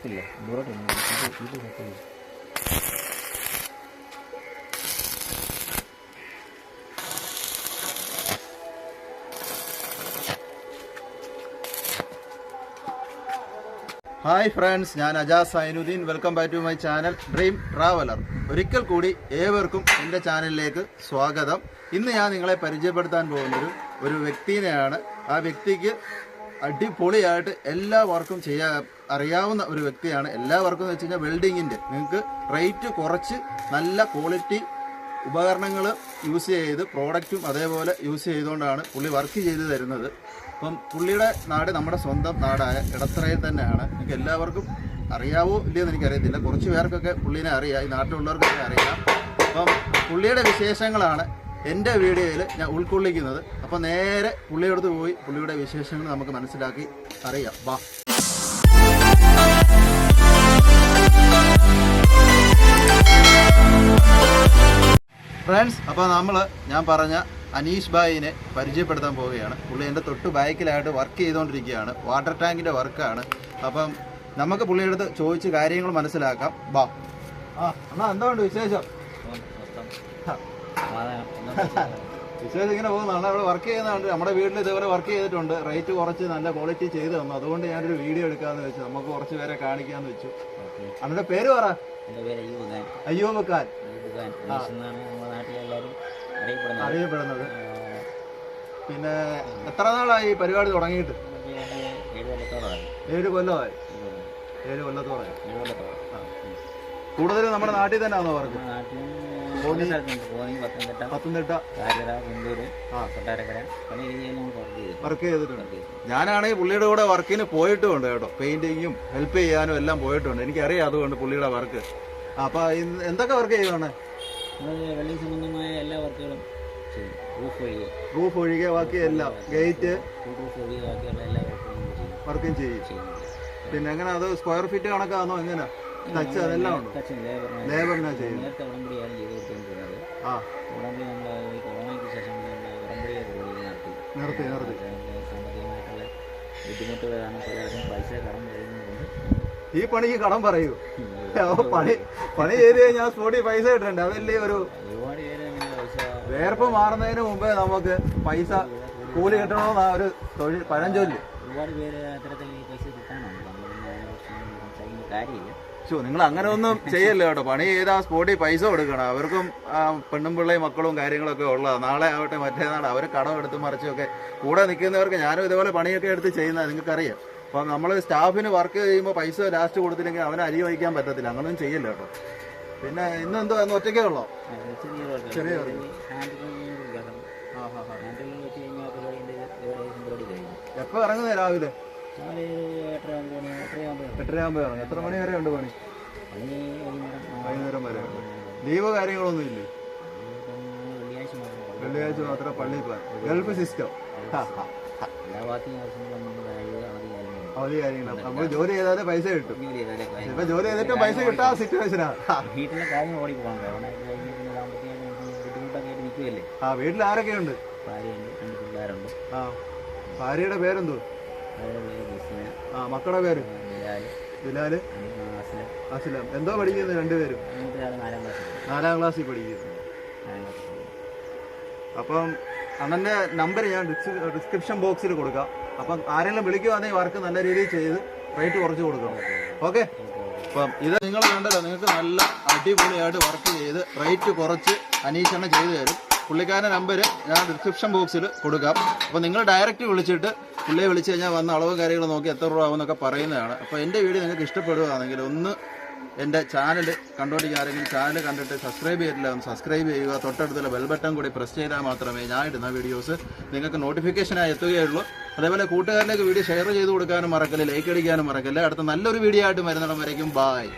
ഗ്യാപ്പില്ല ദൂരോട്ട്. ഇത് ചെയ്യ്. ഹായ് ഫ്രണ്ട്സ് ഞാൻ Ajas Sainudeen welcome back to my channel dream traveller ഒരിക്കൽ കൂടി ഏവർക്കും എന്റെ ചാനലിലേക്ക് സ്വാഗതം ഇന്ന് ഞാൻ നിങ്ങളെ പരിചയപ്പെടുത്താൻ പോകുന്നൊരു ഒരു വ്യക്തിനെയാണ് ആ വ്യക്തിക്ക് അടിപൊളിയായിട്ട് എല്ലാ വർക്കും ചെയ്യാൻ അറിയാവുന്ന ഒരു വ്യക്തിയാണ്. എല്ലാ വർക്കും എന്ന് വെച്ച് കഴിഞ്ഞാൽ വെൽഡിങ്ങിന്റെ. നിങ്ങൾക്ക് റേറ്റ് കുറച്ച് നല്ല ക്വാളിറ്റി ഉപകരണങ്ങൾ യൂസ് ചെയ്ത് പ്രോഡക്റ്റും അതേപോലെ യൂസ് ചെയ്തുകൊണ്ടാണ് പുള്ളി വർക്ക് ചെയ്ത് തരുന്നത്. അപ്പം പുള്ളിയുടെ നാട് നമ്മുടെ സ്വന്തം നാടായ ഇടത്തറയിൽ തന്നെയാണ്. നിങ്ങൾക്ക് എല്ലാവർക്കും അറിയാവോ ഇല്ലയെന്ന് എനിക്കറിയത്തില്ല. കുറച്ച് പേർക്കൊക്കെ പുള്ളീനെ അറിയാം. ഈ നാട്ടിലുള്ളവർക്കൊക്കെ അറിയാം. അപ്പം പുള്ളിയുടെ വിശേഷങ്ങളാണ് എന്റെ വീഡിയോയിൽ ഞാൻ ഉൾക്കൊള്ളിക്കുന്നത്. അപ്പോൾ നേരെ പുള്ളിയോടത്ത് പോയി പുള്ളിയുടെ വിശേഷങ്ങൾ നമുക്ക് മനസ്സിലാക്കി അറിയാം. വാ ഫ്രണ്ട്സ് അപ്പോൾ നമ്മൾ ഞാൻ പറഞ്ഞ അനീഷ് ഭായിനെ പരിചയപ്പെടുത്താൻ പോവുകയാണ്. പുള്ളി എന്റെ തൊട്ട് ബാക്കിലായിട്ട് വർക്ക് ചെയ്തുകൊണ്ടിരിക്കുകയാണ് വാട്ടർ ടാങ്കിന്റെ വർക്കാണ് അപ്പം നമുക്ക് പുള്ളിയുടെ അടുത്ത് ചോദിച്ച് കാര്യങ്ങൾ മനസ്സിലാക്കാം. ബാ. ആ എന്നാ എന്തുകൊണ്ട് വിശേഷം? സ്വസ്ഥം. വിശേഷം ഇങ്ങനെ പോകുന്നതാണ് അവിടെ വർക്ക് ചെയ്യുന്നതുകൊണ്ട് നമ്മുടെ വീട്ടിൽ ഇതുവരെ വർക്ക് ചെയ്തിട്ടുണ്ട്. റേറ്റ് കുറച്ച് നല്ല ക്വാളിറ്റി ചെയ്തു തന്നു. അതുകൊണ്ട് ഞാനൊരു വീഡിയോ എടുക്കാന്ന് വെച്ചു. നമുക്ക് കുറച്ച് പേരെ കാണിക്കാന്ന് വെച്ചു. അവരുടെ പേര് പറ. എന്റെ പേര് അയ്യൂബ് ഖാൻ അറിയപ്പെടുന്നത്. പിന്നെ എത്ര നാളായി ഈ പരിപാടി തുടങ്ങിയിട്ട്? ഏഴ് കൊല്ലമായി. ഏഴ് കൊല്ലം. ഏഴ് കൊല്ലത്തോളമായി. ഏഴ് കൂടുതലും നമ്മുടെ നാട്ടിൽ തന്നെയാണോ നാട്ടിലും കോന്നി. പല സ്ഥലത്തുണ്ട് കോന്നി പത്തനംതിട്ട. പത്തനംതിട്ട. കാരര കുണ്ടൂര് ആ. കൊട്ടാരക്കര. പല രീതിയിലും വർക്ക് ചെയ്തു വർക്ക് ചെയ്തിട്ടുണ്ട്. വർക്ക് ചെയ്തു ഞാനാണെങ്കിൽ പുള്ളിയുടെ കൂടെ വർക്കിന് പോയിട്ടുമുണ്ട് കേട്ടോ. പെയിന്റിങ്ങും ഹെൽപ്പ് ചെയ്യാനും എല്ലാം പോയിട്ടുണ്ട്. എനിക്കറിയാം അതുകൊണ്ട് പുള്ളിയുടെ വർക്ക് അപ്പൊ എന്തൊക്കെ വർക്ക് ചെയ്താണ് വെള്ളി സംബന്ധമായ എല്ലാ വർക്കുകളും ചെയ്യും. റൂഫ് ഒഴികെ. റൂഫ് ഒഴികെ ബാക്കി എല്ലാം. ഗേറ്റ് റൂഫ് ഒഴികെ ബാക്കിയുള്ള എല്ലാ വർക്കുകളും വർക്കും ചെയ്യും. പിന്നെ എങ്ങനെ അത് സ്ക്വയർ ഫീറ്റ് കണക്കാണോ എങ്ങനെ? ടച്ച് അതെല്ലാം ഉണ്ടോ? ടച്ച് ലേബറിന് ലേബറിനാ ചെയ്യുന്നത്. നേരത്തെ ഉടമ്പടിയാണ് ചെയ്ത് കൊടുത്തുകൊണ്ടിരുന്നത് ആ. ഉടമ്പടി നമ്മൾ ഈ കൊറോണയ്ക്ക് ശേഷം നമ്മൾ ഉടമ്പടി പരിപാടി നടത്തി. നിർത്തി നിർത്തി. നമുക്ക് സാമ്പത്തികമായിട്ടുള്ള ബുദ്ധിമുട്ടുകൾ കാരണം പലർക്കും പൈസ കടം ഈ പണിക്ക് കടം പറയൂ. പണി പണി ചെയ്ത് കഴിഞ്ഞാൽ സ്പോട്ടിൽ പൈസ ഇട്ടിട്ടുണ്ട് അതല്ലേ ഒരു ഒരുപാട് പേര് അങ്ങനെ പൈസ വേർപ്പ് മാറുന്നതിന് മുമ്പേ നമുക്ക് പൈസ കൂലി കിട്ടണമെന്നാ ഒരു തൊഴിൽ പഴഞ്ചൊല്ല്. ഒരുപാട് പേര് അത്തരത്തിൽ പൈസ കിട്ടാനുണ്ട്. കാര്യമില്ല. ചോ നിങ്ങൾ അങ്ങനെ ഒന്നും ചെയ്യല്ലോ കേട്ടോ. പണി ചെയ്താൽ സ്പോട്ടിൽ പൈസ കൊടുക്കണം. അവർക്കും പെണ്ണും പിള്ളയും മക്കളും കാര്യങ്ങളൊക്കെ ഉള്ളതാണ് നാളെ ആവട്ടെ മറ്റേ നാളെ അവർ കടം എടുത്ത് മറിച്ചൊക്കെ കൂടെ നിൽക്കുന്നവർക്ക് ഞാനും ഇതുപോലെ പണിയൊക്കെ എടുത്ത് ചെയ്യുന്നത്. നിങ്ങൾക്കറിയാം. അപ്പം നമ്മൾ സ്റ്റാഫിന് വർക്ക് ചെയ്യുമ്പോൾ പൈസ ലാസ്റ്റ് കൊടുത്തില്ലെങ്കിൽ അവനെ അരി വഹിക്കാൻ പറ്റത്തില്ല. അങ്ങനൊന്നും ചെയ്യല്ലോ കേട്ടോ. പിന്നെ ഇന്ന് എന്തോ അന്ന് ഒറ്റയ്ക്കേ ഉള്ളോ? ചെറിയ എപ്പോൾ ഇറങ്ങുന്നേ രാവിലെ? എട്ടരയാകുമ്പോൾ ഇറങ്ങും. എത്ര മണി വരെ ഉണ്ട് പണി? വൈകുന്നേരം. വരെ. ഉണ്ട് ലീവ് കാര്യങ്ങളൊന്നും ഇല്ലേ? വെള്ളിയാഴ്ച മാത്രമേ പള്ളി പോകാൻ ഗൾഫ് സിസ്റ്റം. അവധി കാര്യങ്ങളാണ്. നമ്മൾ ജോലി ചെയ്താലേ പൈസ കിട്ടും. ഇപ്പൊ ജോലി ചെയ്തിട്ടും പൈസ കിട്ടാ സിറ്റുവേഷനാണ് വീട്ടിലെ കാര്യം ബുദ്ധിമുട്ടൊക്കെ ആയിട്ട് നിൽക്കുകയല്ലേ? ആ വീട്ടിൽ ആരൊക്കെയുണ്ട്? ഭാര്യയുണ്ട് രണ്ട് പിള്ളേരുണ്ട്. ആ. ഭാര്യയുടെ പേരെന്തോ? ആ മക്കളുടെ പേര്? ബിലാൽ. അസ്ലം എന്തോ പഠിക്കുന്നത് രണ്ടുപേരും നാലാം ക്ലാസ്സിൽ പഠിക്കുന്നു. അപ്പം അണ്ണന്റെ നമ്പർ ഞാൻ ഡിസ്ക്രിപ്ഷൻ ബോക്സിൽ കൊടുക്കാം. അപ്പം ആരെങ്കിലും വിളിക്കുവാണെങ്കിൽ വർക്ക് നല്ല രീതിയിൽ ചെയ്ത് റേറ്റ് കുറച്ച് കൊടുക്കണം. ഓക്കെ അപ്പം ഇത് നിങ്ങൾ കണ്ടല്ലോ നിങ്ങൾക്ക് നല്ല അടിപൊളിയായിട്ട് വർക്ക് ചെയ്ത് റേറ്റ് കുറച്ച് അനീഷണം ചെയ്തു തരും. പുള്ളിക്കാരന്റെ നമ്പർ ഞാൻ ഡിസ്ക്രിപ്ഷൻ ബോക്സിൽ കൊടുക്കാം. അപ്പം നിങ്ങൾ ഡയറക്റ്റ് വിളിച്ചിട്ട് പുള്ളിയെ വിളിച്ച് കഴിഞ്ഞാൽ വന്ന അളവും കാര്യങ്ങളും നോക്കി എത്ര രൂപ ആവുമെന്നൊക്കെ പറയുന്നതാണ്. അപ്പോൾ എന്റെ വീഡിയോ നിങ്ങൾക്ക് ഇഷ്ടപ്പെടുകയാണെങ്കിൽ ഒന്ന് എന്റെ ചാനൽ കണ്ടുകൊണ്ടിരിക്കുക ആരെങ്കിലും ചാനൽ കണ്ടിട്ട് സബ്സ്ക്രൈബ് ചെയ്തിട്ടില്ല ഒന്ന് സബ്സ്ക്രൈബ് ചെയ്യുക. തൊട്ടടുത്തുള്ള ബെൽ ബട്ടൺ കൂടി പ്രസ് ചെയ്താൽ മാത്രമേ ഞാൻ ഇടുന്ന വീഡിയോസ് നിങ്ങൾക്ക് നോട്ടിഫിക്കേഷനായി എത്തുകയുള്ളൂ. അതേപോലെ കൂട്ടുകാരിലേക്ക് വീഡിയോ ഷെയർ ചെയ്ത് കൊടുക്കാനും മറക്കല്ലേ ലൈക്ക് അടിക്കാനും മറക്കല്ലേ അടുത്ത നല്ലൊരു വീഡിയോ ആയിട്ട് വരുന്നിടം വരയ്ക്കും. ബായ്